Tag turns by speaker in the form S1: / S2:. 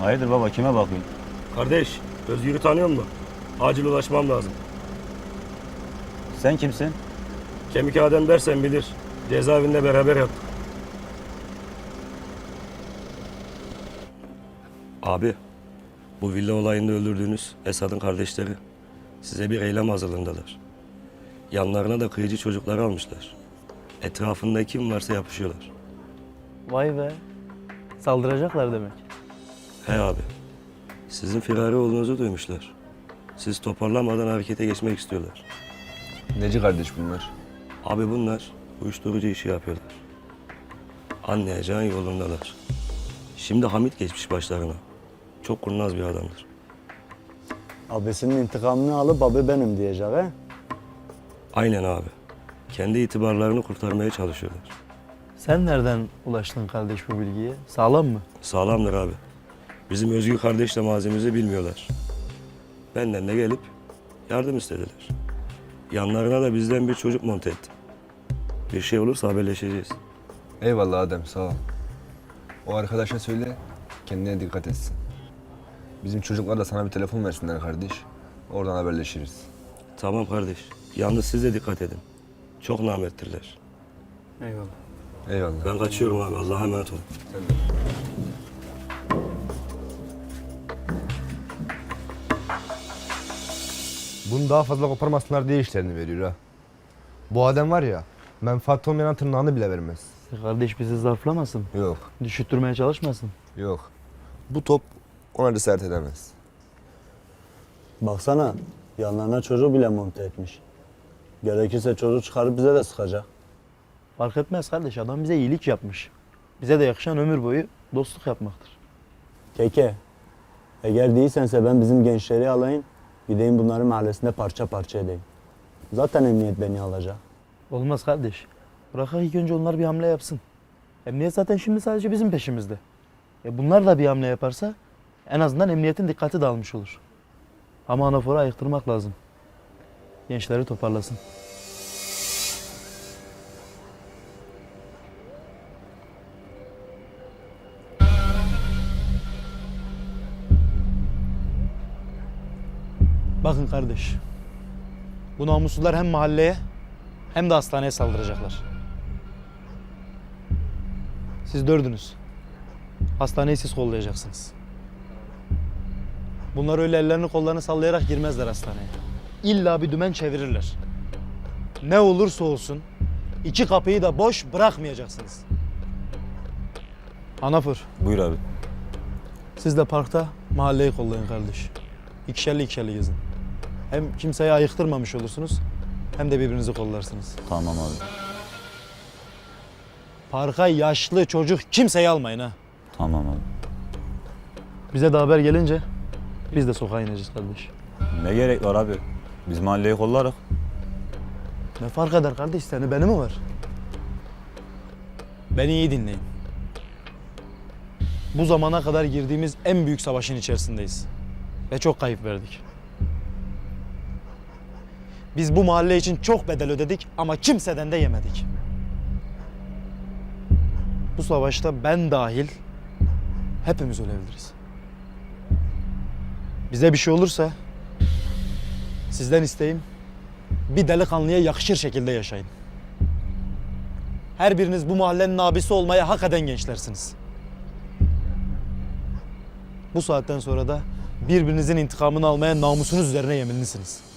S1: Hayırdır baba kime bakıyorsun?
S2: Kardeş, Özgür'ü tanıyor musun? Acil ulaşmam lazım.
S1: Sen kimsin?
S2: Kemik Adem dersen bilir. Cezaevinde beraber yattık. Abi, bu villa olayında öldürdüğünüz Esad'ın kardeşleri size bir eylem hazırlığındalar. Yanlarına da kıyıcı çocukları almışlar. Etrafında kim varsa yapışıyorlar.
S3: Vay be. Saldıracaklar demek.
S2: He abi, sizin firari olduğunuzu duymuşlar. Siz toparlamadan harekete geçmek istiyorlar.
S4: Neci kardeş bunlar?
S2: Abi bunlar uyuşturucu işi yapıyorlar. Anlayacağın yolundalar. Şimdi Hamit geçmiş başlarına. Çok kurnaz bir adamdır.
S5: Abisinin intikamını alıp abi benim diyecek he?
S2: Aynen abi. Kendi itibarlarını kurtarmaya çalışıyorlar.
S3: Sen nereden ulaştın kardeş bu bilgiye? Sağlam mı?
S2: Sağlamdır abi. Bizim Özgür kardeşle malzememizi bilmiyorlar. Benden de gelip yardım istediler. Yanlarına da bizden bir çocuk monte ettim. Bir şey olursa haberleşeceğiz.
S4: Eyvallah Adem sağ ol. O arkadaşa söyle kendine dikkat etsin. Bizim çocuklar da sana bir telefon versinler kardeş. Oradan haberleşiriz.
S2: Tamam kardeş. Yalnız siz de dikkat edin. Çok namettirler.
S3: Eyvallah.
S4: Eyvallah.
S2: Ben kaçıyorum abi. Allah'a emanet olun.
S4: Sen de.
S6: Bunu daha fazla koparmasınlar diye işlerini veriyor ha. Bu adam var ya, menfaat olmayan tırnağını bile vermez.
S3: Kardeş bizi zarflamasın.
S4: Yok,
S3: Düşüttürmeye çalışmasın.
S4: yok. Bu top ona cesaret edemez.
S5: Baksana yanlarına çocuğu bile monte etmiş. Gerekirse çocuğu çıkarıp bize de sıkacak.
S3: Fark etmez kardeş. Adam bize iyilik yapmış. Bize de yakışan ömür boyu dostluk yapmaktır.
S5: Keke, eğer değilsense ben bizim gençleri alayım, gideyim bunları mahallesinde parça parça edeyim. Zaten emniyet beni alacak.
S3: Olmaz kardeş. Bırakak ilk önce onlar bir hamle yapsın. Emniyet zaten şimdi sadece bizim peşimizde. E bunlar da bir hamle yaparsa en azından emniyetin dikkati dağılmış olur. Ama anaforu ayıktırmak lazım. Gençleri toparlasın. Bakın kardeş. Bu namussuzlar hem mahalleye hem de hastaneye saldıracaklar. Siz dördünüz. Hastaneyi siz kollayacaksınız. Bunlar öyle ellerini kollarını sallayarak girmezler hastaneye. İlla bir dümen çevirirler. Ne olursa olsun iki kapıyı da boş bırakmayacaksınız. Anafır,
S1: Buyur abi.
S3: siz de parkta mahalleyi kollayın kardeş. İkişerli ikişerli gezin. Hem kimseyi ayıktırmamış olursunuz hem de birbirinizi kollarsınız.
S1: Tamam abi.
S3: Parka yaşlı çocuk kimseyi almayın ha.
S1: Tamam abi.
S3: Bize de haber gelince biz de sokağa ineceğiz kardeş.
S1: Ne gerek var abi? Biz mahalleyi kollarız.
S3: Ne fark eder kardeş seni beni mi var? Beni iyi dinleyin. Bu zamana kadar girdiğimiz en büyük savaşın içerisindeyiz. Ve çok kayıp verdik. Biz bu mahalle için çok bedel ödedik ama kimseden de yemedik. Bu savaşta ben dahil hepimiz ölebiliriz. Bize bir şey olursa sizden isteğim bir delikanlıya yakışır şekilde yaşayın. Her biriniz bu mahallenin abisi olmaya hak eden gençlersiniz. Bu saatten sonra da birbirinizin intikamını almaya namusunuz üzerine yeminlisiniz.